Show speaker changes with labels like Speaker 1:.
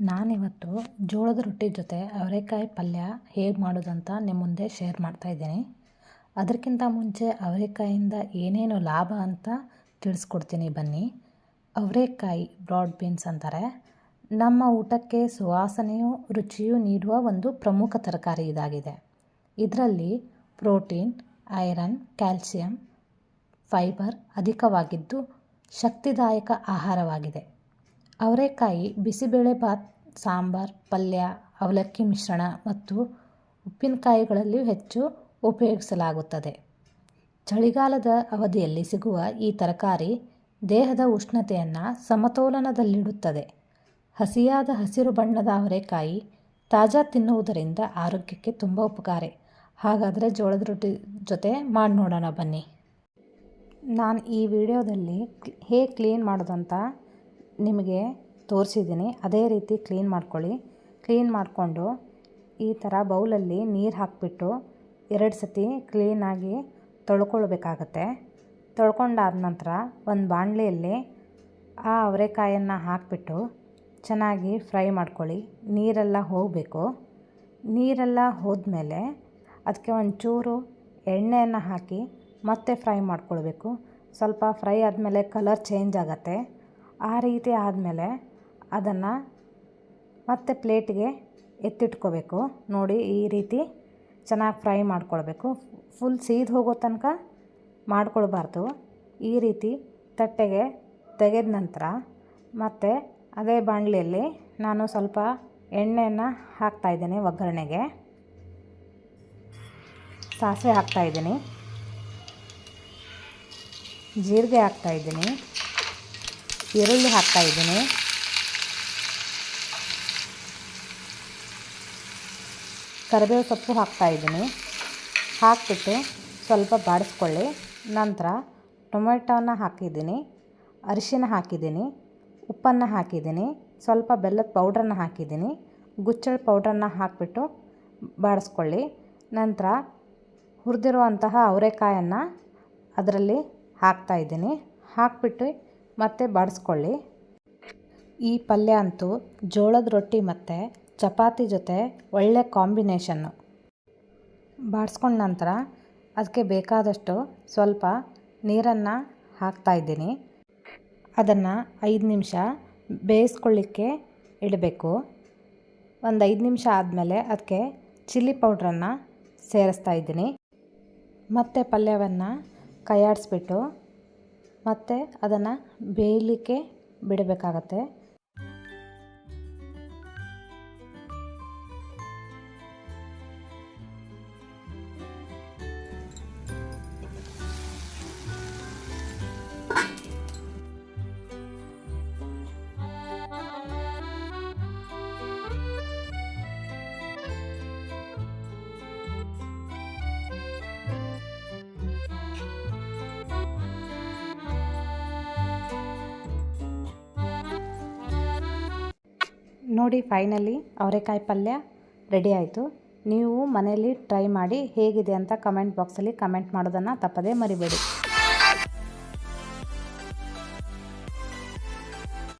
Speaker 1: ನಾನಿವತ್ತು ಜೋಳದ ರೊಟ್ಟಿ ಜೊತೆ ಅವರೆಕಾಯಿ ಪಲ್ಯ ಹೇಗೆ ಮಾಡೋದಂತ ನಿಮ್ಮ ಮುಂದೆ ಶೇರ್ ಮಾಡ್ತಾಯಿದ್ದೀನಿ ಅದಕ್ಕಿಂತ ಮುಂಚೆ ಅವರೆಕಾಯಿಂದ ಏನೇನು ಲಾಭ ಅಂತ ತಿಳಿಸ್ಕೊಡ್ತೀನಿ ಬನ್ನಿ. ಅವರೆಕಾಯಿ ಬ್ರಾಡ್ ಬೀನ್ಸ್ ಅಂತಾರೆ. ನಮ್ಮ ಊಟಕ್ಕೆ ಸುವಾಸನೆಯೂ ರುಚಿಯೂ ನೀಡುವ ಒಂದು ಪ್ರಮುಖ ತರಕಾರಿ ಇದಾಗಿದೆ. ಇದರಲ್ಲಿ ಪ್ರೋಟೀನ್, ಐರನ್, ಕ್ಯಾಲ್ಸಿಯಂ, ಫೈಬರ್ ಅಧಿಕವಾಗಿದ್ದು ಶಕ್ತಿದಾಯಕ ಆಹಾರವಾಗಿದೆ. ಅವರೆಕಾಯಿ ಬಿಸಿಬೇಳೆಭಾತ್ ಸಾಂಬಾರ್, ಪಲ್ಯ, ಅವಲಕ್ಕಿ ಮಿಶ್ರಣ ಮತ್ತು ಉಪ್ಪಿನಕಾಯಿಗಳಲ್ಲಿಯೂ ಹೆಚ್ಚು ಉಪಯೋಗಿಸಲಾಗುತ್ತದೆ. ಚಳಿಗಾಲದ ಅವಧಿಯಲ್ಲಿ ಸಿಗುವ ಈ ತರಕಾರಿ ದೇಹದ ಉಷ್ಣತೆಯನ್ನು ಸಮತೋಲನದಲ್ಲಿಡುತ್ತದೆ. ಹಸಿಯಾದ ಹಸಿರು ಬಣ್ಣದ ಅವರೆಕಾಯಿ ತಾಜಾ ತಿನ್ನುವುದರಿಂದ ಆರೋಗ್ಯಕ್ಕೆ ತುಂಬ ಉಪಕಾರಿ. ಹಾಗಾದರೆ ಜೋಳದ ರೊಟ್ಟಿ ಜೊತೆ ಮಾಡಿ ನೋಡೋಣ ಬನ್ನಿ. ನಾನು ಈ ವಿಡಿಯೋದಲ್ಲಿ ಹೇಗೆ ಕ್ಲೀನ್ ಮಾಡೋದಂತ ನಿಮಗೆ ತೋರಿಸಿದ್ದೀನಿ. ಅದೇ ರೀತಿ ಕ್ಲೀನ್ ಮಾಡ್ಕೊಳ್ಳಿ. ಕ್ಲೀನ್ ಮಾಡಿಕೊಂಡು ಈ ಥರ ಬೌಲಲ್ಲಿ ನೀರು ಹಾಕಿಬಿಟ್ಟು ಎರಡು ಸತಿ ಕ್ಲೀನಾಗಿ ತೊಳ್ಕೊಳ್ಬೇಕಾಗತ್ತೆ. ತೊಳ್ಕೊಂಡಾದ ನಂತರ ಒಂದು ಬಾಣಲೆಯಲ್ಲಿ ಆ ಅವರೆಕಾಯನ್ನು ಹಾಕಿಬಿಟ್ಟು ಚೆನ್ನಾಗಿ ಫ್ರೈ ಮಾಡ್ಕೊಳ್ಳಿ. ನೀರೆಲ್ಲ ಹೋಗಬೇಕು. ನೀರೆಲ್ಲ ಹೋದ್ಮೇಲೆ ಅದಕ್ಕೆ ಒಂಚೂರು ಎಣ್ಣೆಯನ್ನು ಹಾಕಿ ಮತ್ತೆ ಫ್ರೈ ಮಾಡ್ಕೊಳ್ಬೇಕು. ಸ್ವಲ್ಪ ಫ್ರೈ ಆದಮೇಲೆ ಕಲರ್ ಚೇಂಜ್ ಆಗುತ್ತೆ. ಆ ರೀತಿ ಆದಮೇಲೆ ಅದನ್ನು ಮತ್ತೆ ಪ್ಲೇಟಿಗೆ ಎತ್ತಿಟ್ಕೋಬೇಕು. ನೋಡಿ ಈ ರೀತಿ ಚೆನ್ನಾಗಿ ಫ್ರೈ ಮಾಡ್ಕೊಳ್ಬೇಕು. ಫುಲ್ ಸೀದು ಹೋಗೋ ತನಕ ಮಾಡ್ಕೊಳ್ಬಾರ್ದು. ಈ ರೀತಿ ತಟ್ಟೆಗೆ ತೆಗೆದ ನಂತರ ಮತ್ತು ಅದೇ ಬಾಣಲೆಯಲ್ಲಿ ನಾನು ಸ್ವಲ್ಪ ಎಣ್ಣೆಯನ್ನು ಹಾಕ್ತಾಯಿದ್ದೀನಿ ಒಗ್ಗರಣೆಗೆ. ಸಾಸಿವೆ ಹಾಕ್ತಾಯಿದ್ದೀನಿ ಜೀರಿಗೆ ಹಾಕ್ತಾಯಿದ್ದೀನಿ ಈರುಳ್ಳಿ ಹಾಕ್ತಾ ಇದ್ದೀನಿ. ಕರಿಬೇವು ಸೊಪ್ಪು ಹಾಕ್ತಾ ಇದ್ದೀನಿ. ಹಾಕಿಬಿಟ್ಟು ಸ್ವಲ್ಪ ಬಾಡಿಸ್ಕೊಳ್ಳಿ. ನಂತರ ಟೊಮೆಟೋನ ಹಾಕಿದ್ದೀನಿ. ಅರಿಶಿನ ಹಾಕಿದ್ದೀನಿ. ಉಪ್ಪನ್ನು ಹಾಕಿದ್ದೀನಿ. ಸ್ವಲ್ಪ ಬೆಲ್ಲದ ಪೌಡ್ರನ್ನು ಹಾಕಿದ್ದೀನಿ. ಗುಚ್ಚಳ ಪೌಡ್ರನ್ನ ಹಾಕಿಬಿಟ್ಟು ಬಾಡಿಸ್ಕೊಳ್ಳಿ. ನಂತರ ಹುರಿದಿರುವಂತಹ ಅವರೆಕಾಯನ್ನು ಅದರಲ್ಲಿ ಹಾಕ್ತಾಯಿದ್ದೀನಿ ಹಾಕಿಬಿಟ್ಟು ಮತ್ತೆ ಬಾಡಿಸ್ಕೊಳ್ಳಿ. ಈ ಪಲ್ಯ ಅಂತೂ ಜೋಳದ ರೊಟ್ಟಿ ಮತ್ತು ಚಪಾತಿ ಜೊತೆ ಒಳ್ಳೆ ಕಾಂಬಿನೇಷನ್ನು ಬಾಡಿಸ್ಕೊಂಡ ನಂತರ ಅದಕ್ಕೆ ಬೇಕಾದಷ್ಟು ಸ್ವಲ್ಪ ನೀರನ್ನು ಹಾಕ್ತಾಯಿದ್ದೀನಿ ಅದನ್ನು ಐದು ನಿಮಿಷ ಬೇಯಿಸ್ಕೊಳ್ಳಿಕ್ಕೆ ಇಡಬೇಕು. ಒಂದು ಐದು ನಿಮಿಷ ಆದಮೇಲೆ ಅದಕ್ಕೆ ಚಿಲ್ಲಿ ಪೌಡ್ರನ್ನು ಸೇರಿಸ್ತಾ ಇದ್ದೀನಿ. ಮತ್ತು ಪಲ್ಯವನ್ನು ಕೈಯಾಡಿಸ್ಬಿಟ್ಟು ಮತ್ತು ಅದನ್ನು ಬೇಯಲಿಕ್ಕೆ ಬಿಡಬೇಕಾಗತ್ತೆ. ನೋಡಿ ಫೈನಲಿ ಅವರೆಕಾಯಿ ಪಲ್ಯ ರೆಡಿ ಆಯಿತು. ನೀವು ಮನೆಯಲ್ಲಿ ಟ್ರೈ ಮಾಡಿ ಹೇಗಿದೆ ಅಂತ ಕಮೆಂಟ್ ಬಾಕ್ಸಲ್ಲಿ ಕಮೆಂಟ್ ಮಾಡೋದನ್ನು ತಪ್ಪದೇ ಮರಿಬೇಡಿ.